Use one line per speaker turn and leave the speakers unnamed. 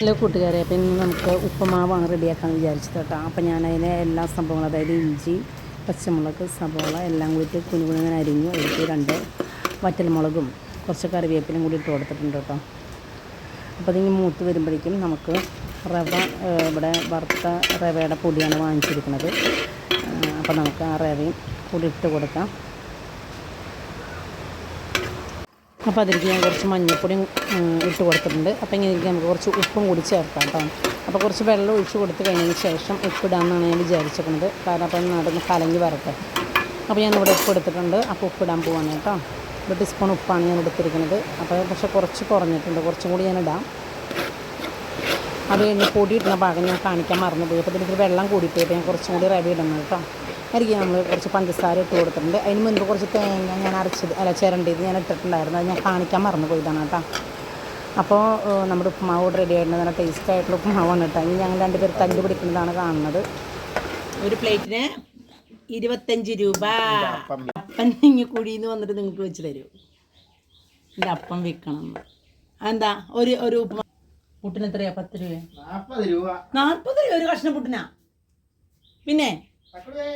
Hello കൂട്ടുകാരെ അപ്പം ഇന്ന് നമുക്ക് ഉപ്പുമാവാണ് റെഡിയാക്കാൻ വിചാരിച്ചത് കേട്ടോ. അപ്പം ഞാൻ അതിനെ എല്ലാ സംഭവങ്ങളും അതായത് ഇഞ്ചി പച്ചമുളക് സവോള എല്ലാം കൂടിയിട്ട് കുനുകുനുങ്ങനെ അരിഞ്ഞു അതിലേക്ക് രണ്ട് വറ്റൽമുളകും കുറച്ച് കറിവേപ്പിലും കൂടി ഇട്ട് കൊടുത്തിട്ടുണ്ട് കേട്ടോ. അപ്പോൾ അതിങ്ങനെ മൂത്ത് വരുമ്പോഴേക്കും നമുക്ക് റവ ഇവിടെ വറുത്ത റവയുടെ പൊടിയാണ് വാങ്ങിച്ചിരിക്കുന്നത്. അപ്പോൾ നമുക്ക് ആ റവയും കൂടി ഇട്ട് കൊടുക്കാം. അപ്പോൾ അതിലേക്ക് ഞാൻ കുറച്ച് മഞ്ഞൾപ്പൊടിയും ഇട്ട് കൊടുത്തിട്ടുണ്ട്. അപ്പോൾ ഇങ്ങനെ എനിക്ക് നമുക്ക് കുറച്ച് ഉപ്പും കൂടി ചേർക്കാം കേട്ടോ അപ്പോൾ കുറച്ച് വെള്ളം ഒഴിച്ച് കൊടുത്ത് കഴിഞ്ഞതിന് ശേഷം ഉപ്പിടാമെന്നാണ് ഞാൻ വിചാരിച്ചിരിക്കുന്നത്. കാരണം അപ്പോൾ നടന്ന് കലങ്ങി വരട്ടെ. അപ്പോൾ ഞാൻ ഇവിടെ ഉപ്പ് എടുത്തിട്ടുണ്ട്. അപ്പോൾ ഉപ്പിടാൻ പോവാണ് കേട്ടോ ഒരു ടീസ്പൂൺ ഉപ്പാണ് ഞാൻ എടുത്തിരിക്കുന്നത്. അപ്പോൾ പക്ഷേ കുറച്ച് കുറഞ്ഞിട്ടുണ്ട്. കുറച്ചും കൂടി ഞാൻ ഇടാം. അത് കഴിഞ്ഞ് പൊടി ഇടുന്ന ഭാഗം ഞാൻ കാണിക്കാൻ മറന്നുപോയി. അപ്പോൾ ഇതിലേക്ക് വെള്ളം കൂടിയിട്ട് ഞാൻ കുറച്ചും കൂടി റവി ഇടണം കേട്ടോ അതിലേക്ക് നമ്മൾ കുറച്ച് പഞ്ചസാര ഇട്ട് കൊടുത്തിട്ടുണ്ട്. അതിന് മുൻപ് കുറച്ച് തേങ്ങ ഞാൻ അരച്ചത് അല്ല ചിരണ്ടിയത് ഞാൻ ഇട്ടിട്ടുണ്ടായിരുന്നു. അത് ഞാൻ കാണിക്കാൻ മറന്നു പോയതാണ് കേട്ടോ. അപ്പോൾ നമ്മുടെ ഉപ്പുമാവ് റെഡി ആയിട്ടുണ്ട്. നല്ല ടേസ്റ്റ് ആയിട്ടുള്ള ഉപ്പുമാവാണ് കേട്ടോ. ഇനി ഞങ്ങൾ രണ്ടുപേർ തല്ല് പിടിക്കുന്നതാണ് കാണുന്നത്. ഒരു പ്ലേറ്റിന് ഇരുപത്തഞ്ച് രൂപ. അപ്പം ഇങ്ങ കുഴിന്ന് വന്നിട്ട് നിങ്ങൾക്ക് വെച്ച് തരും. എന്റെ അപ്പം വിൽക്കണം. എന്താ ഒരു ഒരു ഉപ്പുമാ പുട്ടിന് എത്രയാ? പത്ത് രൂപ. നാൽപ്പത് രൂപ. ഒരു കഷ്ണം പുട്ടിനാ? പിന്നെ?
అక్కడే